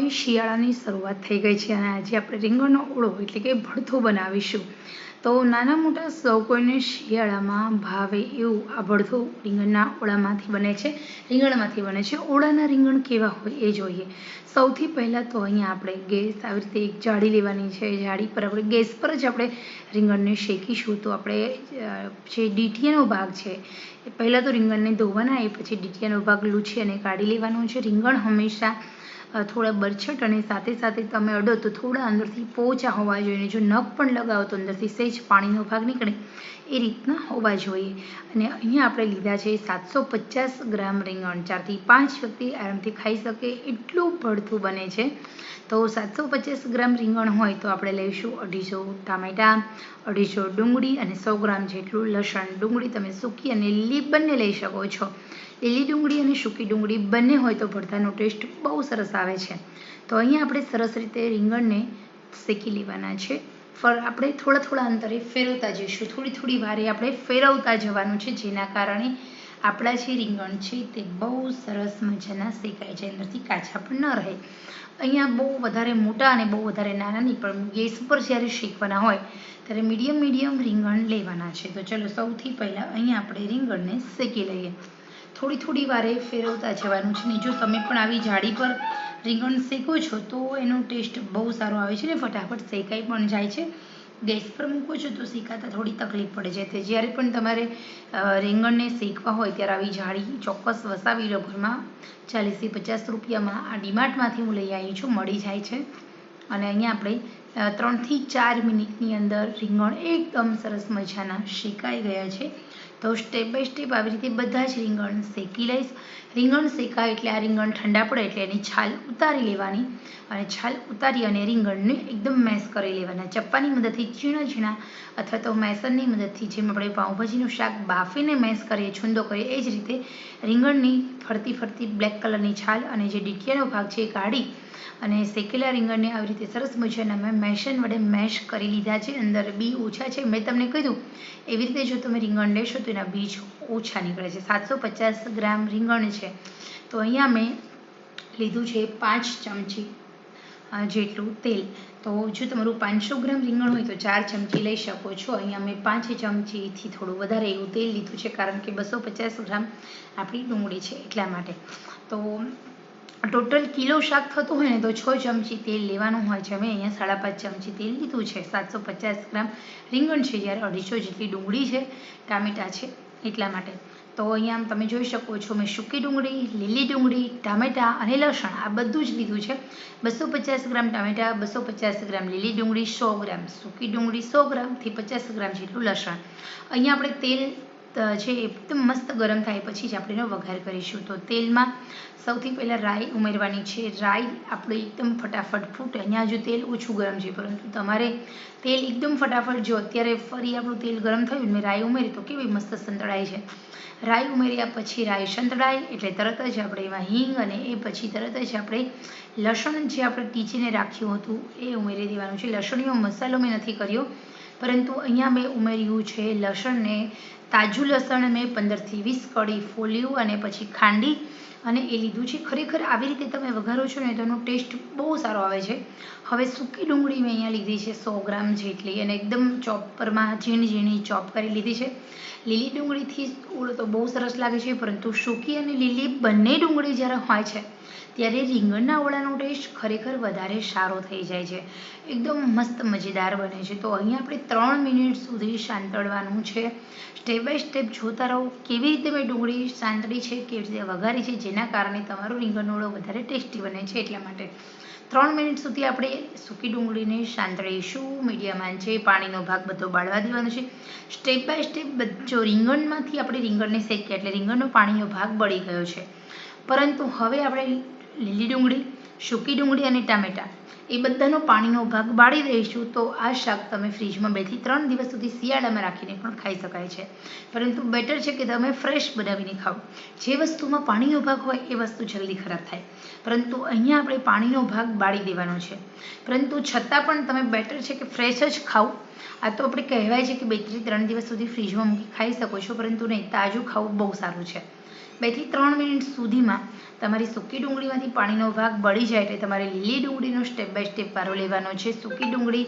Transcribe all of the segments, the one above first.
હવે શિયાળાની શરૂઆત થઈ ગઈ છે અને આજે આપણે રીંગણનો ઓળો એટલે કે ભડથું બનાવીશું. તો નાના મોટા સૌ કોઈને શિયાળામાં ભાવે એવું આ ભડથું રીંગણના ઓળામાંથી બને છે, રીંગણમાંથી બને છે. ઓળાના રીંગણ કેવા હોય એ જોઈએ. સૌથી પહેલાં તો અહીંયા આપણે ગેસ આવી રીતે એક જાળી લેવાની છે. જાળી પર આપણે ગેસ પર જ આપણે રીંગણને શેકીશું. તો આપણે જે ડીટીયાનો ભાગ છે, એ પહેલાં તો રીંગણને ધોવાના, એ પછી ડીટીયાનો ભાગ લૂછી અને કાઢી લેવાનો છે. રીંગણ હંમેશા થોડા બરછટ અને સાથે સાથે તમે અડો તો થોડા અંદરથી પોચા હોવા જોઈએ જો નખ પણ લગાવો તો અંદરથી સહેજ પાણીનો ભાગ નીકળે. એ રીતના હોવા જોઈએ. અને અહીંયા આપણે લીધા છે સાતસો પચાસ ગ્રામ રીંગણ. ચારથી પાંચ વ્યક્તિ આરામથી ખાઈ શકે એટલું ભડથું બને છે. તો સાતસો પચાસ ગ્રામ રીંગણ હોય તો આપણે લઈશું અઢીસો ટામેટાં, અઢીસો ડુંગળી અને સો ગ્રામ જેટલું લસણ. ડુંગળી તમે સૂકી અને લીલી બંને લઈ શકો છો. લીલી ડુંગળી અને સૂકી ડુંગળી બંને હોય તો ભરતાનો ટેસ્ટ બહુ સરસ આવે છે. તો અહીંયા આપણે સરસ રીતે રીંગણને શેકી લેવાના છે. ફર, આપણે થોડા થોડા અંતરે ફેરવતા જઈશું. થોડી થોડી વારે આપણે ફેરવતા જવાનું છે, જેના કારણે આપણા જે રીંગણ છે તે બહુ સરસ મજાના શેકાય છે. અંદરથી કાચા પણ ન રહે. અહીંયા બહુ વધારે મોટા અને બહુ વધારે નાના નહીં, પણ ગેસ ઉપર જ્યારે શેકવાના હોય, ત્યારે મીડિયમ મીડિયમ રીંગણ લેવાના છે. તો ચલો, સૌથી પહેલાં અહીંયા આપણે રીંગણને શેકી લઈએ. થોડી થોડી વારે ફેરવતા જવાનું છે ને, જો તમે પણ આવી જાળી પર રીંગણ શેકો છો તો એનો ટેસ્ટ બહુ સારો આવે છે ને ફટાફટ શેકાઈ પણ જાય છે. ગેસ પર મૂકો છો તો શેકાતા થોડી તકલીફ પડે છે. તે જ્યારે પણ તમારે રીંગણને શેકવા હોય ત્યારે આવી જાળી ચોક્કસ વસાવી લો ચાલીસથી પચાસ રૂપિયામાં આ ડીમાર્ટમાંથી હું લઈ આવી છું, મળી જાય છે. અને અહીંયા આપણે ત્રણથી ચાર મિનિટની અંદર રીંગણ એકદમ સરસ મજાના શેકાઈ ગયા છે. તો સ્ટેપ બાય સ્ટેપ આવી રીતે બધા જ રીંગણ શેકી લઈશ. રીંગણ શેકાય એટલે આ રીંગણ ઠંડા પડે એટલે એની છાલ ઉતારી લેવાની અને છાલ ઉતારી અને રીંગણને એકદમ મેશ કરી લેવાના. ચપ્પાની મદદથી ઝીણા ઝીણા અથવા તો મેસરની મદદથી જેમ આપણે પાઉંભાજીનું શાક બાફીને મેશ કરીએ, છૂંદો કરીએ, એ જ રીતે રીંગણની ફરતી ફરતી બ્લેક કલરની છાલ અને જે ડીટીયાનો ભાગ છે એ કાઢી અને શેકેલા રીંગણને આવી રીતે સરસ મજાના મેં મેશન વડે મેશ કરી લીધા છે. અંદર બી ઓછા છે. મેં તમને કીધું, એવી રીતે જો તમે રીંગણ લેશો તો એના બીજ ઓછા નીકળે છે. સાતસો પચાસ ગ્રામ રીંગણ છે. તો અહીંયા મેં લીધું છે પાંચ ચમચી જેટલું તેલ. તો જો તમારું પાંચસો ગ્રામ રીંગણ હોય તો ચાર ચમચી લઈ શકો છો. અહીંયા મેં પાંચ ચમચીથી થોડું વધારે એવું તેલ લીધું છે, કારણ કે બસો પચાસ ગ્રામ આપણી ડુંગળી છે એટલા માટે. તો ટોટલ કિલો શાક થતું હોય ને તો છ ચમચી તેલ લેવાનું હોય છે. મેં અહીંયા સાડા પાંચ ચમચી તેલ લીધું છે. સાતસો પચાસ ગ્રામ રીંગણ છે જ્યારે અઢીસો જેટલી ડુંગળી છે. ટામેટાં છે એટલા માટે. તો અહીંયા તમે જોઈ શકો છો મેં સૂકી ડુંગળી, લીલી ડુંગળી, ટામેટાં અને લસણ આ બધું જ લીધું છે. બસો પચાસ ગ્રામ ટામેટાં, બસો પચાસ ગ્રામ લીલી ડુંગળી, સો ગ્રામ સૂકી ડુંગળી, સો ગ્રામથી પચાસ ગ્રામ જેટલું લસણ. અહીંયા આપણે તેલ છે એકદમ મસ્ત ગરમ થાય પછી જ આપણે એનો વઘાર કરીશું. તો તેલમાં સૌથી પહેલાં રાઈ ઉમેરવાની છે. રાઈ આપણે એકદમ ફટાફટ ફૂટે. અહીંયા હજુ તેલ ઓછું ગરમ છે, પરંતુ તમારે તેલ એકદમ ફટાફટ જો અત્યારે ફરી આપણું તેલ ગરમ થયું મેં રાઈ ઉમેરી, તો કેવી મસ્ત સંતળાય છે. રાઈ ઉમેર્યા પછી રાઈ સંતળાય, એટલે તરત જ આપણે એમાં હિંગ અને એ પછી તરત જ આપણે લસણ જે આપણે ટીચીને રાખ્યું હતું, એ ઉમેરી દેવાનું છે. લસણીનો મસાલો મેં નથી કર્યો, પરંતુ અહીંયા મેં ઉમેર્યું છે લસણને તાજું લસણ મેં પંદરથી વીસ કળી ફોલ્યું અને પછી ખાંડી અને એ લીધું છે. ખરેખર આવી રીતે તમે વઘારો છો ને, તો એનો ટેસ્ટ બહુ સારો આવે છે. હવે સૂકી ડુંગળી મેં અહીંયા લીધી છે, સો ગ્રામ જેટલી. અને એકદમ ચોપરમાં ઝીણી ઝીણી ચોપ કરી લીધી છે. લીલી ડુંગળીથી ઓળો તો બહુ સરસ લાગે છે, પરંતુ સૂકી અને લીલી બંને ડુંગળી જ્યારે હોય છે, ત્યારે રીંગણના ઓળાનો ટેસ્ટ ખરેખર વધારે સારો થઈ જાય છે. એકદમ મસ્ત મજેદાર બને છે. તો અહીંયા આપણે ત્રણ મિનિટ સુધી સાંતળવાનું છે. સ્ટેપ બાય સ્ટેપ જોતા રહો કેવી રીતે મેં ડુંગળી સાંતળી છે, કેવી રીતે વઘારી છે જેના કારણે તમારો રીંગણનો ઓળો વધારે ટેસ્ટી બને છે એટલા માટે. ત્રણ મિનિટ સુધી આપણે સૂકી ડુંગળીને સાંતળીશું. મીડિયમ આંચે પાણીનો ભાગ બધો બાળવા દેવાનો છે. સ્ટેપ બાય સ્ટેપ જો રીંગણમાંથી આપણે રીંગણને શેકીએ એટલે રીંગણનો પાણીનો ભાગ બળી ગયો છે. પરંતુ હવે આપણે લીલી ડુંગળી, સૂકી ડુંગળી અને ટામેટાં એ બધાનો પાણીનો ભાગ બાળી દઈશું તો આ શાક તમે ફ્રીજમાં બેથી ત્રણ દિવસ સુધી શિયાળામાં રાખીને પણ ખાઈ શકાય છે. પરંતુ બેટર છે કે તમે ફ્રેશ બનાવીને ખાઓ. જે વસ્તુમાં પાણીનો ભાગ હોય એ વસ્તુ જલ્દી ખરાબ થાય. પરંતુ અહીંયા આપણે પાણીનો ભાગ બાળી દેવાનો છે. પરંતુ છતાં પણ તમે બેટર છે કે ફ્રેશ જ ખાઓ. આ તો આપણે કહેવાય છે કે બેથી ત્રણ દિવસ સુધી ફ્રીજમાં મૂકી ખાઈ શકો છો, પરંતુ નહીં, તાજું ખાવું બહુ સારું છે. બેથી ત્રણ મિનિટ સુધીમાં તમારી સૂકી ડુંગળીમાંથી પાણીનો ભાગ બળી જાય એટલે તમારે લીલી ડુંગળીનો સ્ટેપ બાય સ્ટેપ વારો લેવાનો છે. સૂકી ડુંગળી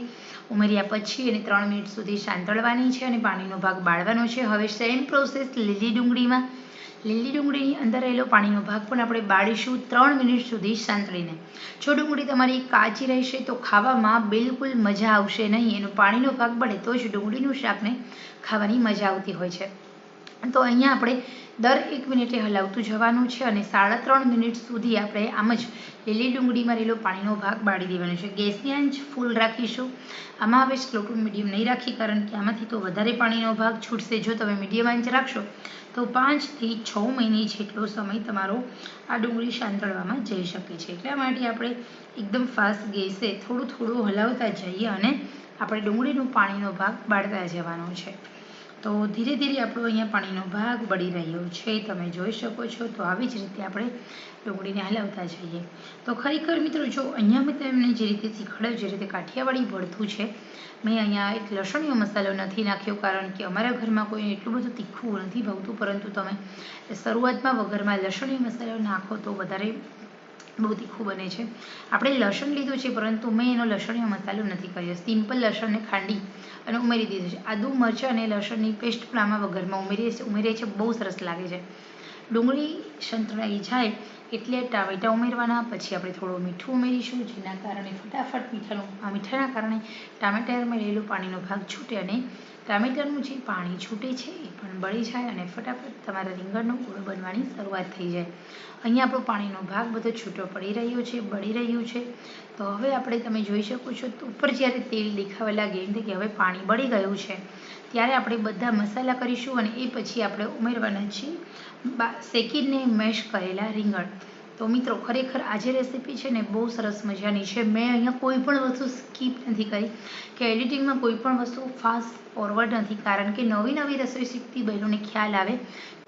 ઉમેર્યા પછી એને ત્રણ મિનિટ સુધી સાંતળવાની છે અને પાણીનો ભાગ બાળવાનો છે. હવે સેમ પ્રોસેસ લીલી ડુંગળીમાં. લીલી ડુંગળીની અંદર રહેલો પાણીનો ભાગ પણ આપણે બાળીશું ત્રણ મિનિટ સુધી સાંતળીને. જો ડુંગળી તમારી કાચી રહેશે તો ખાવામાં બિલકુલ મજા આવશે નહીં. એનો પાણીનો ભાગ બળે તો જ ડુંગળીનું શાકને ખાવાની મજા આવતી હોય છે. તો અહીંયા આપણે દર એક મિનિટે હલાવતું જવાનું છે અને સાડા ત્રણ મિનિટ સુધી આપણે આમ જ લીલી ડુંગળીમાં રહેલો પાણીનો ભાગ બાળી દેવાનો છે. ગેસની આંચ ફૂલ રાખીશું. આમાં હવે સ્લો ટુ મીડિયમ નહીં રાખી કારણ કે આમાંથી તો વધારે પાણીનો ભાગ છૂટશે. જો તમે મીડિયમ આંચ રાખશો તો પાંચથી છ મહિને જેટલો સમય તમારો આ ડુંગળી શાંતળવામાં જઈ શકે છે. એટલા માટે આપણે એકદમ ફાસ્ટ ગેસે થોડું થોડું હલાવતા જઈએ અને આપણે ડુંગળીનું પાણીનો ભાગ બાળતા જવાનો છે. તો ધીરે ધીરે આપણો અહીંયા પાણીનો ભાગ બળી રહ્યો છે. તમે જોઈ શકો છો. તો આવી જ રીતે આપણે ડુંગળીને હલાવતા જઈએ. તો ખરેખર મિત્રો, જો અહીંયા મેં તમને જે રીતે શીખવાડ્યું, જે રીતે કાઠિયાવાડી ભળતું છે, મેં અહીંયા એક લસણીયો મસાલો નથી નાખ્યો, કારણ કે અમારા ઘરમાં કોઈ એટલું બધું તીખું નથી ભાવતું. પરંતુ તમે શરૂઆતમાં વઘરમાં લસણીયો મસાલો નાખો તો વધારે બહુ તીખું બને છે. આપણે લસણ લીધું છે, પરંતુ મેં એનો લસણીયો મસાલો નથી કર્યો. સિમ્પલ લસણને ખાંડી અને ઉમેરી દીધું છે. આદુ, મરચાં અને લસણની પેસ્ટ પણ આમાં વઘરમાં ઉમેરીએ છીએ ઉમેરીએ છીએ બહુ સરસ લાગે છે. ડુંગળી સંતળાઈ જાય એટલે ટામેટાં ઉમેરવાના, પછી આપણે થોડું મીઠું ઉમેરીશું, જેના કારણે ફટાફટ મીઠાનું, આ મીઠાના કારણે ટામેટામાં રહેલું પાણીનો ભાગ છૂટે અને ટામેટાનું જે પાણી છૂટે છે એ પણ બળી જાય અને ફટાફટ તમારા રીંગણનો ઓળો બનવાની શરૂઆત થઈ જાય. અહીંયા આપણો પાણીનો ભાગ બધો છૂટો પડી રહ્યો છે, બળી રહ્યું છે. તો હવે આપણે તમે જોઈ શકો છો તો ઉપર જ્યારે તેલ દેખાવા લાગે એમ કે હવે પાણી બળી ગયું છે, ત્યારે આપણે બધા મસાલા કરીશું અને એ પછી આપણે ઉમેરવાના છીએ શેકીને મેશ કરેલા રીંગણ. તો મિત્રો, ખરેખર આજે રેસીપી છે ને બહુ સરસ મજાની છે. મેં અહીંયા કોઈ પણ વસ્તુ સ્કીપ નથી કરી કે એડિટિંગમાં કોઈ પણ વસ્તુ ફાસ્ટ ફોરવર્ડ નથી. કારણ કે નવી નવી રસોઈ શીખતી બહેનોને ખ્યાલ આવે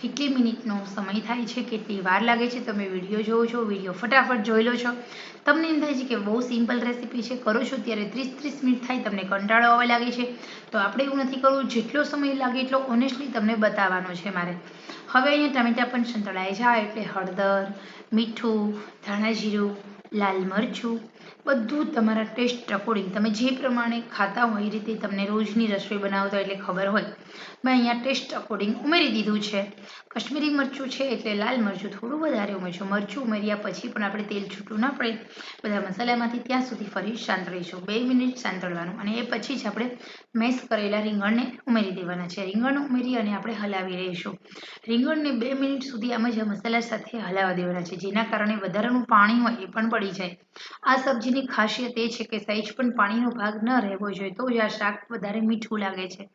કેટલી મિનિટનો સમય થાય છે, કેટલી વાર લાગે છે. તમે વીડિયો જોવો છો, વીડિયો ફટાફટ જોઈ લો છો. તમને એમ થાય છે કે બહુ સિમ્પલ રેસીપી છે. કરો છો ત્યારે ત્રીસ ત્રીસ મિનિટ થાય, તમને કંટાળો આવવા લાગે છે. તો આપણે એવું નથી કરવું. જેટલો સમય લાગે એટલો ઓનેસ્ટલી તમને બતાવવાનો છે મારે. હવે અહીંયા ટમેટા પણ સંતળાઈ જાય, એટલે હળદર મીઠું ધાણા જીરું લાલ મરચું બધું તમારા ટેસ્ટ અકોર્ડિંગ તમે જે પ્રમાણે ખાતા હોય એ રીતે તમને રોજની રસોઈ બનાવતા એટલે ખબર હોય. મેં અહીંયા ટેસ્ટ અકોર્ડિંગ ઉમેરી દીધું છે. કશ્મીરી મરચું છે એટલે લાલ મરચું થોડું વધારે ઉમેરશું મરચું ઉમેર્યા પછી પણ આપણે તેલ છૂટું ના પડે. બધા મસાલામાંથી ત્યાં સુધી ફરી સાંતળીશું બે મિનિટ સાંતળવાનું અને એ પછી જ આપણે મેશ કરેલા રીંગણને ઉમેરી દેવાના છે. રીંગણ ઉમેરી અને આપણે હલાવી રહીશું. રીંગણને બે મિનિટ સુધી આમ જ મસાલા સાથે હલાવવા દેવાના છે. જેના કારણે વધારાનું પાણી હોય એ પણ પડી જાય. આ સબ્જીની ખાસિયત એ છે કે સહેજ પણ પાણીનો ભાગ ન રહેવો જોઈએ, તો જ આ શાક વધારે મીઠું લાગે છે.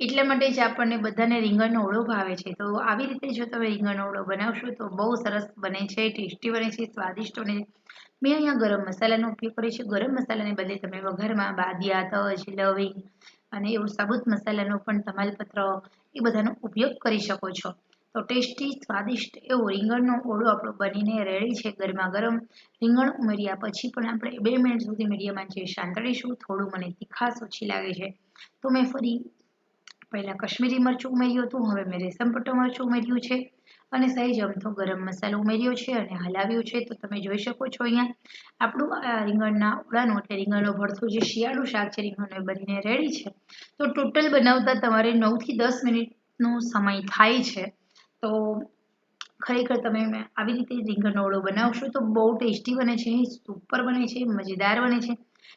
એટલા માટે જ આપણને બધાને રીંગણનો ઓળો ભાવે છે. તો આવી રીતે જો તમે રીંગણનો ઓળો બનાવશો, તો બહુ સરસ બને છે, ટેસ્ટી બને છે, સ્વાદિષ્ટ બને છે. મેં અહીંયા ગરમ મસાલાનો ઉપયોગ કર્યો છે. ગરમ મસાલાને બદલે તમે વઘારમાં બાદિયા, તજ, લવિંગ અને એવું સાબુત મસાલાનો પણ તમાલપત્ર એ બધાનો ઉપયોગ કરી શકો છો. તો ટેસ્ટી, સ્વાદિષ્ટ એવો રીંગણનો ઓળો આપણો બનીને રેડી છે ગરમા ગરમ. રીંગણ ઉમેર્યા પછી પણ આપણે બે મિનિટ સુધી મીડિયમ આંચે સાંતળીશું થોડું મને તીખાશ ઓછી લાગે છે. તો મેં ફરી પહેલાં કશ્મીરી મરચું ઉમેર્યું હતું. હવે મેં રેશમ પટ્ટો મરચું ઉમેર્યું છે. અને સહેજ અમથો ગરમ મસાલો ઉમેર્યો છે અને હલાવ્યો છે. તો તમે જોઈ શકો છો અહીંયા આપણું આ રીંગણના ઓળાનું એટલે રીંગણનો ભરથું જે શિયાળું શાક છે રીંગણનું બનીને રેડી છે. તો ટોટલ બનાવતા તમારે નવથી દસ મિનિટનો સમય થાય છે. તો ખરેખર તમે આવી રીતે રીંગણનો ઓળો બનાવશો તો બહુ ટેસ્ટી બને છે, સુપર બને છે, મજેદાર બને છે.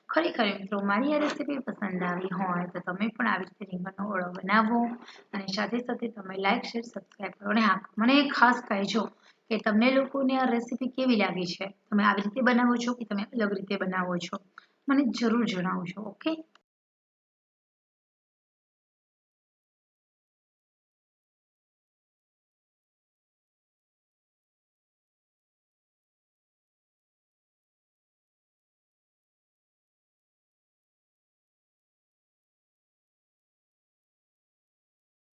ખરેખર મિત્રો મારી આ રેસીપી પસંદ આવી હોય તો તમે પણ આવી રીતે રીંગણનો ઓળો બનાવો અને સાથે સાથે તમે લાઇક શેર સબસ્ક્રાઈબ કરો અને મને ખાસ કહેજો કે તમને લોકોને આ રેસીપી કેવી લાગી છે? તમે આવી રીતે બનાવો છો કે તમે અલગ રીતે બનાવો છો? મને જરૂર જણાવજો ઓકે